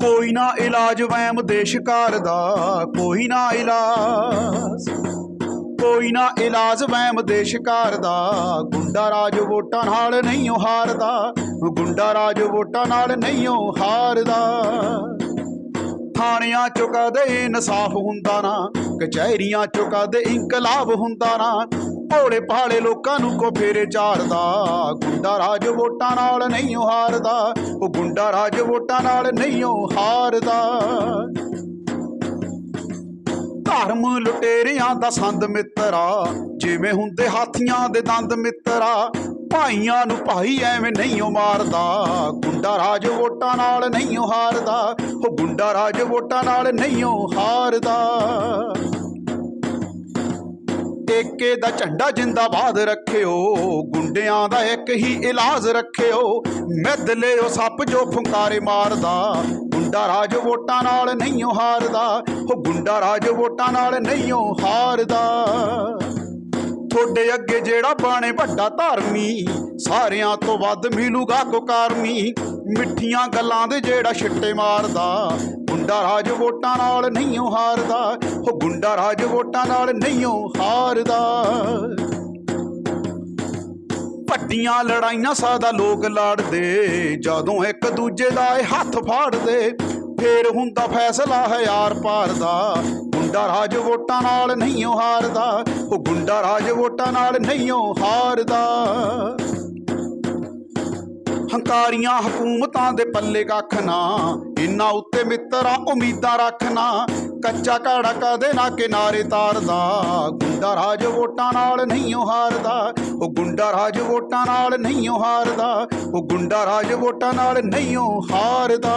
ਕੋਈ ਨਾ ਇਲਾਜ ਵੈਮ ਦੇ ਸ਼ਿਕਾਰ ਦਾ, ਕੋਈ ਨਾ ਇਲਾਜ, ਕੋਈ ਨਾ ਇਲਾਜ ਵੈਮ ਦੇ ਸ਼ਿਕਾਰ ਦਾ। ਗੁੰਡਾ ਰਾਜ ਵੋਟਾਂ ਨਾਲ ਨਹੀਂ ਓ ਹਾਰਦਾ, ਗੁੰਡਾ ਰਾਜ ਵੋਟਾਂ ਨਾਲ ਨਹੀਂ ਓ ਹਾਰਦਾ। ਥਾਣਿਆਂ ਚੋਂ ਕਦੇ ਇਨਸਾਫ ਹੁੰਦਾ ਨਾ ਕਚਹਿਰੀਆਂ ਚੋਂ ਕਦੇ ਇਨਕਲਾਬ ਹੁੰਦਾ ਨਾ। ਭੋਲੇ ਭਾਲੇ ਲੋਕਾਂ ਨੂੰ ਕੋ ਫੇਰੇ ਚਾਰਦਾ ਗੁੰਡਾ ਰਾਜ ਵੋਟਾਂ ਨਾਲ ਨਹੀਂ ਓ ਹਾਰਦਾ। ਉਹ ਗੁੰਡਾ ਰਾਜ ਵੋਟਾਂ ਨਾਲ ਨਹੀਂ ਓ ਹਾਰਦਾ। ਧਰਮ ਲੁਟੇਰਿਆਂ ਦਾ ਸੰਦ ਮਿੱਤਰਾ। ਜਿਵੇਂ ਹੁੰਦੇ ਹਾਥੀਆਂ ਦੇ ਦੰਦ ਮਿੱਤਰਾ। ਭਾਈਆਂ ਨੂੰ ਭਾਈ ਐਵੇਂ ਨਹੀਂ ਓ ਮਾਰਦਾ। ਗੁੰਡਾ ਰਾਜ ਵੋਟਾਂ ਨਾਲ ਨਹੀਂ ਉਹ ਹਾਰਦਾ। ਉਹ ਗੁੰਡਾ ਰਾਜ ਵੋਟਾਂ ਨਾਲ ਨਹੀਂ ਉਹ ਹਾਰਦਾ। ਏਕੇ ਦਾ ਝੰਡਾ ਜਿੰਦਾਬਾਦ ਰੱਖਿਓ, ਗੁੰਡਿਆਂ ਦਾ ਇੱਕ ਹੀ ਇਲਾਜ ਰੱਖਿਓ। ਮਿੱਧ ਉਹ ਸੱਪ ਜੋ ਫੁੰਕਾਰੇ ਮਾਰਦਾ। ਗੁੰਡਾ ਰਾਜ ਵੋਟਾਂ ਨਾਲ ਨਹੀਂ ਓ ਹਾਰਦਾ। ਉਹ ਗੁੰਡਾ ਰਾਜ ਵੋਟਾਂ ਨਾਲ ਨਹੀਂ ਓ ਹਾਰਦਾ। ਤੁਹਾਡੇ ਅੱਗੇ ਜਿਹੜਾ ਬਾਣੇ ਵੱਡਾ ਧਾਰਮੀ, ਸਾਰਿਆਂ ਤੋਂ ਵੱਧ ਮਿਲੂਗਾ ਕੋ ਮਿੱਠੀਆਂ ਗੱਲਾਂ ਦੇ ਜਿਹੜਾ ਛਿੱਟੇ ਮਾਰਦਾ, ਗੁੰਡਾ ਰਾਜ ਵੋਟਾਂ ਨਾਲ ਨਹੀਂ ਓ ਹਾਰਦਾ। ਉਹ ਗੁੰਡਾ ਰਾਜ ਵੋਟਾਂ ਨਾਲ ਨਹੀਂ ਹਾਰਦਾ। ਵੱਡੀਆਂ ਲੜਾਈਆਂ ਸਾਦਾ ਲੋਕ ਲੜਦੇ, ਜਦੋਂ ਇੱਕ ਦੂਜੇ ਦਾ ਇਹ ਹੱਥ ਫਾੜਦੇ, ਫੇਰ ਹੁੰਦਾ ਫੈਸਲਾ ਹੈ ਯਾਰ ਪਾਰ ਦਾ ਗੁੰਡਾ ਰਾਜ ਵੋਟਾਂ ਨਾਲ ਨਹੀਂ ਓ ਹਾਰਦਾ, ਉਹ ਗੁੰਡਾ ਰਾਜ ਵੋਟਾਂ ਨਾਲ ਨਹੀਂ ਓ ਹਾਰਦਾ। ਹੰਕਾਰੀਆਂ ਹਕੂਮਤਾਂ ਦੇ ਪੱਲੇ ਕੱਖ ਨਾ ਇਨਾਂ ਉੱਤੇ ਮਿੱਤਰਾ ਉਮੀਦਾਂ ਰੱਖਣਾ ਕੱਚਾ ਘੜਾ ਕਦੇ ਨਾ ਕਿਨਾਰੇ ਤਾਰਦਾ? ਗੁੰਡਾ ਰਾਜ ਵੋਟਾਂ ਨਾਲ ਨਹੀਂ ਓ ਹਾਰਦਾ, ਉਹ ਗੁੰਡਾ ਰਾਜ ਵੋਟਾਂ ਨਾਲ ਨਹੀਂ ਓ ਹਾਰਦਾ, ਉਹ ਗੁੰਡਾ ਰਾਜ ਵੋਟਾਂ ਨਾਲ ਨਹੀਂ ਓ ਹਾਰਦਾ।